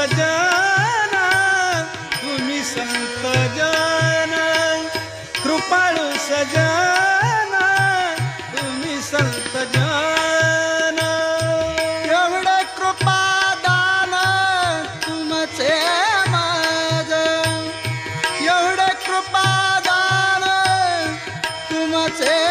सजना तुम्ही संत जना कृपाळू सजना तुम्ही संत जना एवढे कृपा दान तुमचे माझ एवढे कृपा दान तुमचे